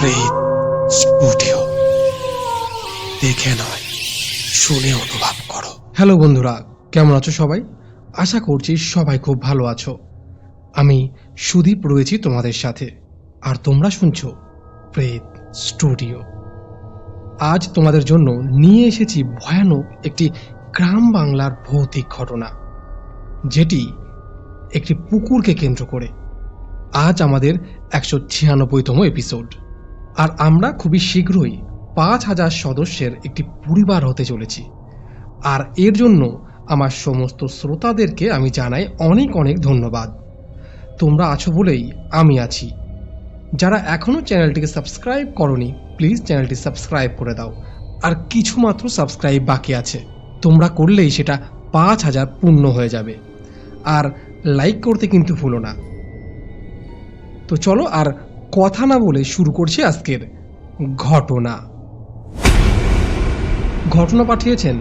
প্রেত স্টুডিও দেখে নয় শুনে অনুভব করো। হ্যালো বন্ধুরা, কেমন আছো সবাই? আশা করছি সবাই খুব ভালো আছো। আমি সুদীপ রয়েছি তোমাদের সাথে। আর তোমরা শুনছো প্রেত স্টুডিও। আজ তোমাদের জন্য নিয়ে এসেছি ভয়ানক একটি গ্রাম বাংলার ভৌতিক ঘটনা, যেটি একটি পুকুরকে কেন্দ্র করে। আজ আমাদের একশো ছিয়ানব্বইতম এপিসোড আর আমরা খুবই শীঘ্রই পাঁচ হাজার সদস্যের একটি পরিবার হতে চলেছি। আর এর জন্য আমার সমস্ত শ্রোতাদেরকে আমি জানাই অনেক অনেক ধন্যবাদ। তোমরা আছো বলেই আমি আছি। যারা এখনও চ্যানেলটিকে সাবস্ক্রাইব করনি, প্লিজ চ্যানেলটি সাবস্ক্রাইব করে দাও। আর কিছু মাত্র সাবস্ক্রাইব বাকি আছে। তোমরা করলেই সেটা পাঁচ হাজার পূর্ণ হয়ে যাবে। আর লাইক করতে কিন্তু ভুলো না। তো চলো আর কথা না বলে শুরু করছি আজকের ঘটনা। ঘটনা পাঠিয়েছেন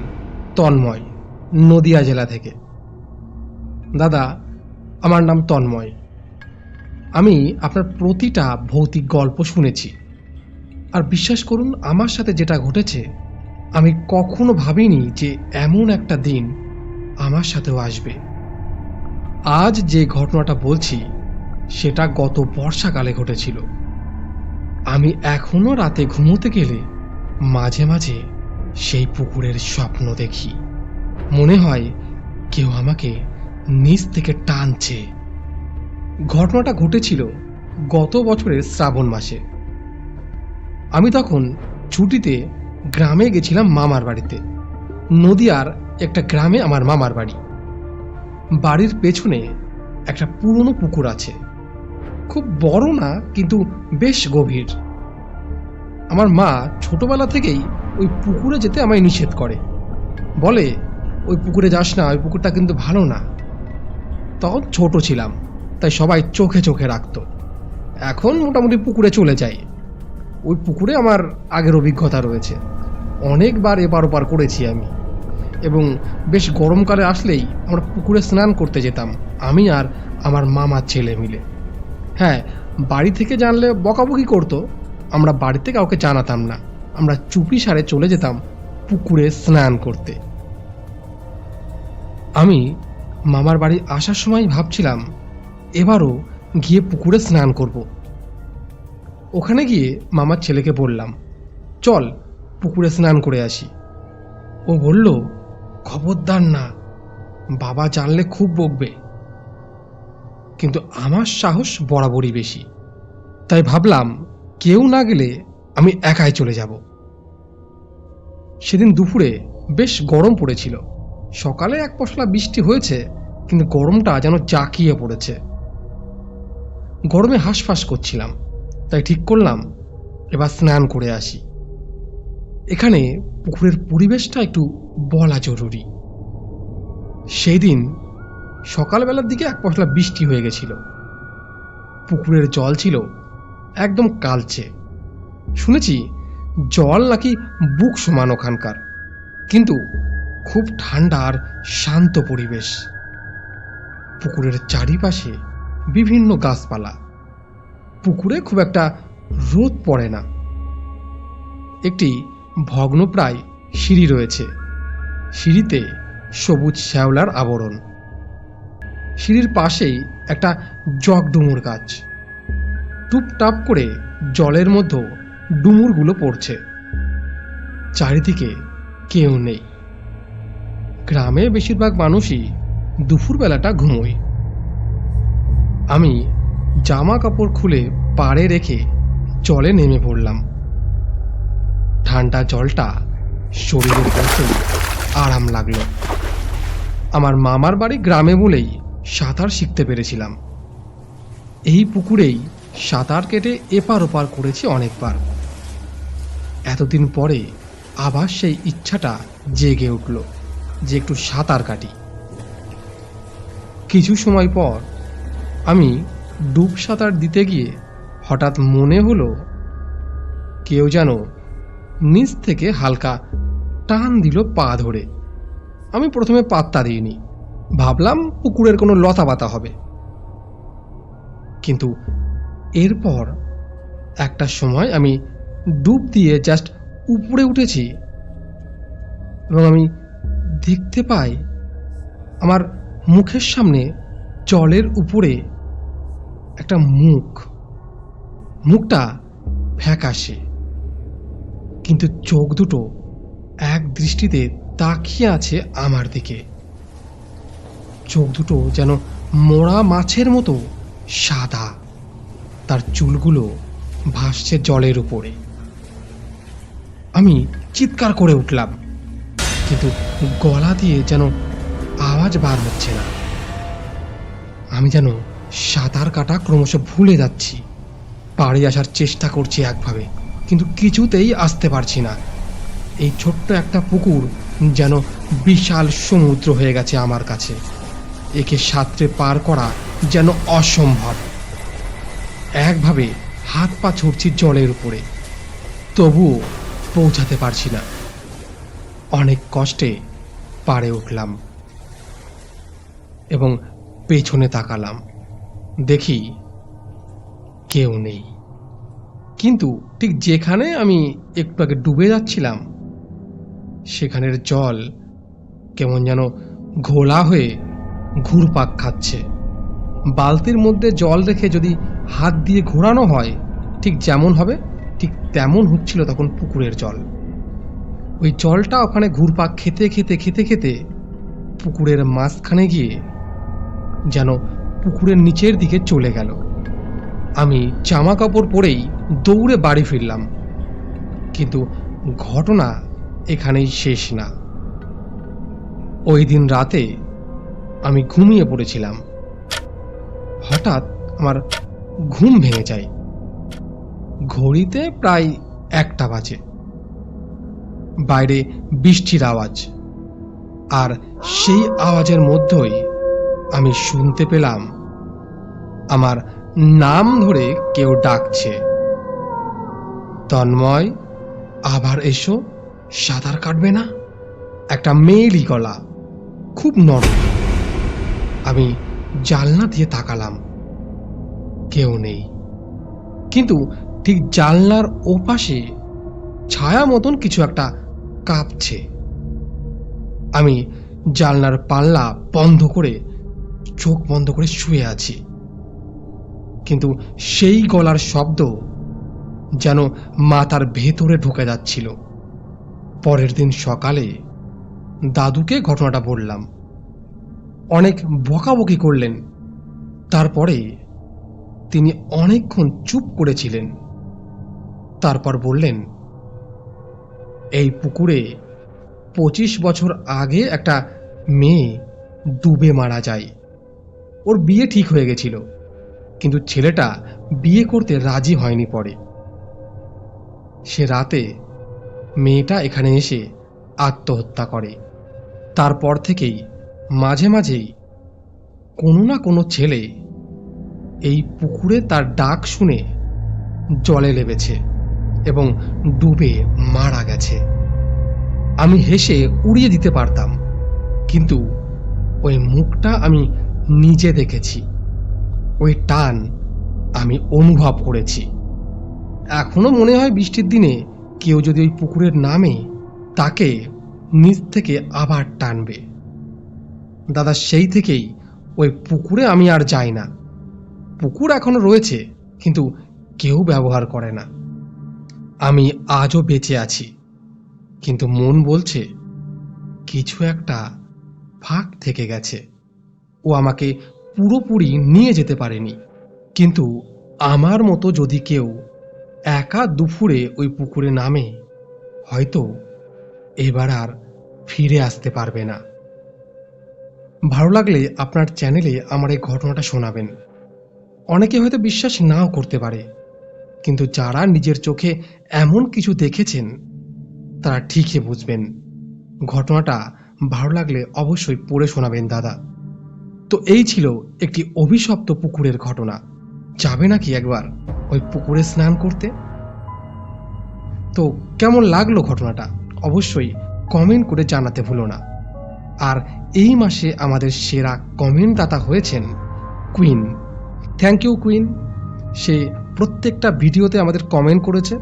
তন্ময়, নদিয়া জেলা থেকে। দাদা, আমার নাম তন্ময়। আমি আপনার প্রতিটা ভৌতিক গল্প শুনেছি। আর বিশ্বাস করুন, আমার সাথে যেটা ঘটেছে, আমি কখনো ভাবিনি যে এমন একটা দিন আমার সাথেও আসবে। আজ যে ঘটনাটা বলছি সেটা গত বর্ষাকালে ঘটেছিল। আমি এখনও রাতে ঘুমোতে গেলে মাঝে মাঝে সেই পুকুরের স্বপ্ন দেখি। মনে হয় কেউ আমাকে নিচ থেকে টানছে। ঘটনাটা ঘটেছিল গত বছরের শ্রাবণ মাসে। আমি তখন ছুটিতে গ্রামে গেছিলাম মামার বাড়িতে। নদিয়ার একটা গ্রামে আমার মামার বাড়ি। বাড়ির পেছনে একটা পুরনো পুকুর আছে। খুব বড় না, কিন্তু বেশ গভীর। আমার মা ছোটবেলা থেকেই ওই পুকুরে যেতে আমায় নিষেধ করে। বলে, ওই পুকুরে যাস না, ওই পুকুরটা কিন্তু ভালো না। তখন ছোট ছিলাম, তাই সবাই চোখে চোখে রাখতো। এখন মোটামুটি পুকুরে চলে যাই। ওই পুকুরে আমার আগের অভিজ্ঞতা রয়েছে। অনেকবার এপার ওপার করেছি আমি। এবং বেশ গরমকালে আসলেই আমরা পুকুরে স্নান করতে যেতাম, আমি আর আমার মামার ছেলে মিলে। হ্যাঁ বাড়ি থেকে জানলে বকাবকি করতো। আমরা বাড়িতে কাউকে জানাতাম না। আমরা চুপি সারে চলে যেতাম পুকুরে স্নান করতে। আমি মামার বাড়ি আসার সময় ভাবছিলাম, এবারও গিয়ে পুকুরে স্নান করব। ওখানে গিয়ে মামার ছেলেকে বললাম, চল, পুকুরে স্নান করে আসি। ও বলল, খবরদার না, বাবা জানলে খুব বকবে। কিন্তু আমার সাহস বরাবরই বেশি। তাই ভাবলাম, কেউ না গেলে আমি একাই চলে যাব। সেদিন দুপুরে বেশ গরম পড়েছিল। সকালে এক পশলা বৃষ্টি হয়েছে, কিন্তু গরমটা যেন চাকিয়ে পড়েছে। গরমে হাঁসফাঁস করছিলাম, তাই ঠিক করলাম, এবার স্নান করে আসি। এখানে পুকুরের পরিবেশটা একটু বলা জরুরি। সেই দিন সকালবেলার দিকে এক পশলা বৃষ্টি হয়ে গেছিল। পুকুরের জল ছিল একদম কালচে। শুনেছি জল নাকি বুক সমান ওখানকার, কিন্তু খুব ঠান্ডা আর শান্ত পরিবেশ। পুকুরের চারিপাশে বিভিন্ন গাছপালা। পুকুরে খুব একটা রোদ পড়ে না। একটি ভগ্নপ্রায় সিঁড়ি রয়েছে। সিঁড়িতে সবুজ শ্যাওলার আবরণ। সিঁড়ির পাশেই একটা জগডুমুর গাছ। টুপটাপ করে জলের মধ্যে ডুমুরগুলো পড়ছে। চারিদিকে কেউ নেই। গ্রামে বেশিরভাগ মানুষই দুপুরবেলাটা ঘুমোয়। আমি জামা কাপড় খুলে পাড়ে রেখে জলে নেমে পড়লাম। ঠান্ডা জলটা শরীরে পড়তে আরাম লাগল। আমার মামার বাড়ি গ্রামে বলেই সাঁতার শিখতে পেরেছিলাম। এই পুকুরেই সাঁতার কেটে এপার ওপার করেছি অনেকবার। এতদিন পরে আবার সেই ইচ্ছাটা জেগে উঠল যে একটু সাঁতার কাটি। কিছু সময় পর আমি ডুব সাঁতার দিতে গিয়ে হঠাৎ মনে হলো কেউ যেন নিচ থেকে হালকা টান দিল পা ধরে। আমি প্রথমে পাত্তা দিইনি। ভাবলাম পুকুরের কোনো লতা পাতা হবে। কিন্তু এরপর একটা সময় আমি ডুব দিয়ে জাস্ট উপরে উঠেছি এবং আমি দেখতে পাই আমার মুখের সামনে জলের উপরে একটা মুখ। মুখটা ফ্যাকাশে, কিন্তু চোখ দুটো এক দৃষ্টিতে তাকিয়ে আছে আমার দিকে। চোখ দুটো যেন মোড়া মাছের মতো সাদা। তার চুলগুলো ভাসছে জলের উপরে। আমি চিৎকার করে উঠলাম, কিন্তু গলা দিয়ে যেন আওয়াজ বার হচ্ছে না। আমি যেন সাঁতার কাটা ক্রমশ ভুলে যাচ্ছি। পাড়ে আসার চেষ্টা করছি একভাবে, কিন্তু কিছুতেই আসতে পারছি না। এই ছোট্ট একটা পুকুর যেন বিশাল সমুদ্র হয়ে গেছে আমার কাছে। একে সাঁতরে পার করা যেন অসম্ভব। একভাবে হাত পা ছুটছি জলের উপরে। তবুও পৌঁছাতে পারছি না। অনেক কষ্টে পাড়ে উঠলাম এবং পেছনে তাকালাম। দেখি কেউ নেই। কিন্তু ঠিক যেখানে আমি একটু আগে ডুবে যাচ্ছিলাম, সেখানের জল কেমন যেন ঘোলা হয়ে ঘুরপাক খাচ্ছে। বালতির মধ্যে জল রেখে যদি হাত দিয়ে ঘোরানো হয়, ঠিক যেমন হবে, ঠিক তেমন হচ্ছিল তখন পুকুরের জল। ওই জলটা ওখানে ঘুরপাক খেতে খেতে খেতে খেতে পুকুরের মাঝখানে গিয়ে যেন পুকুরের নিচের দিকে চলে গেল। আমি জামা কাপড় পরেই দৌড়ে বাড়ি ফিরলাম। কিন্তু ঘটনা এখানেই শেষ না। ওই দিন রাতে আমি ঘুমিয়ে পড়েছিলাম। হঠাৎ আমার ঘুম ভেঙে যায়। ঘড়িতে প্রায় একটা বাজে। বাইরে বৃষ্টির আওয়াজ। আর সেই আওয়াজের মধ্যেই আমি শুনতে পেলাম, আমার নাম ধরে কেউ ডাকছে। তন্ময়, আবার এসো, সাঁতার কাটবে না? একটা মেয়েলি গলা, খুব নরম। আমি জালনা দিয়ে তাকালাম। কেউ নেই। কিন্তু ঠিক জানলার ওপাশে ছায়া মতন কিছু একটা কাঁপছে। আমি জানলার পাল্লা বন্ধ করে, চোখ বন্ধ করে শুয়ে আছি। কিন্তু সেই গলার শব্দ যেন মাথার ভেতরে ঢুকে যাচ্ছিল। পরের দিন সকালে দাদুকে ঘটনাটা বললাম। অনেক বকাবকি করলেন। তারপরে তিনি অনেকক্ষণ চুপ করেছিলেন। তারপর বললেন, এই পুকুরে পঁচিশ বছর আগে একটা মেয়ে ডুবে মারা যায়। ওর বিয়ে ঠিক হয়ে গেছিল, কিন্তু ছেলেটা বিয়ে করতে রাজি হয়নি পরে। সে রাতে মেয়েটা এখানে এসে আত্মহত্যা করে। তারপর থেকেই মাঝে মাঝেই কোনো না কোনো ছেলে এই পুকুরে তার ডাক শুনে জলে লেবেছে এবং ডুবে মারা গেছে। আমি হেসে উড়িয়ে দিতে পারতাম, কিন্তু ওই মুখটা আমি নিজে দেখেছি। ওই টান আমি অনুভব করেছি। এখনও মনে হয় বৃষ্টির দিনে কেউ যদি ওই পুকুরের নামে তাকে নিচ থেকে আবার টানবে। দাদা সেই থেকেই ওই পুকুরে আমি আর যাই না। পুকুর এখনও রয়েছে, কিন্তু কেউ ব্যবহার করে না। আমি আজও বেঁচে আছি, কিন্তু মন বলছে কিছু একটা ফাঁক থেকে গেছে। ও আমাকে পুরোপুরি নিয়ে যেতে পারেনি, কিন্তু আমার মতো যদি কেউ একা দুপুরে ওই পুকুরে নামে, হয়তো এবার আর ফিরে আসতে পারবে না। ভালো লাগলে আপনার চ্যানেলে আমার এই ঘটনাটা শোনাবেন। অনেকে হয়তো বিশ্বাস নাও করতে পারে, কিন্তু যারা নিজের চোখে এমন কিছু দেখেছেন, তারা ঠিকই বুঝবেন। ঘটনাটা ভালো লাগলে অবশ্যই পড়ে শোনাবেন, দাদা। তো এই ছিল একটি অভিশপ্ত পুকুরের ঘটনা। যাবে নাকি একবার ওই পুকুরে স্নান করতে? তো কেমন লাগল ঘটনাটা? অবশ্যই কমেন্ট করে জানাতে ভুলো না। আর এই মাসে আমাদের সেরা কমেন্ট দাতা হয়েছেন কুইন। Thank you queen. সে প্রত্যেকটা ভিডিওতে আমাদের কমেন্ট করেছে।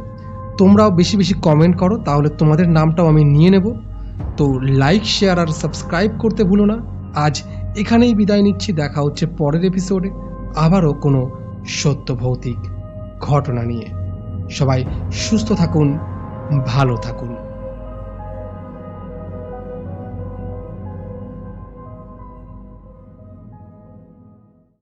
তোমরাও বেশি বেশি কমেন্ট করো, তাহলে তোমাদের নামটাও আমি নিয়ে নেব। তো লাইক, শেয়ার আর সাবস্ক্রাইব করতে ভুলো না। আজ এখানেই বিদায় নিচ্ছি, দেখা হচ্ছে পরের এপিসোডে আবারও কোনো সত্য ভৌতিক ঘটনা নিয়ে। সবাই সুস্থ থাকুন, ভালো থাকুন।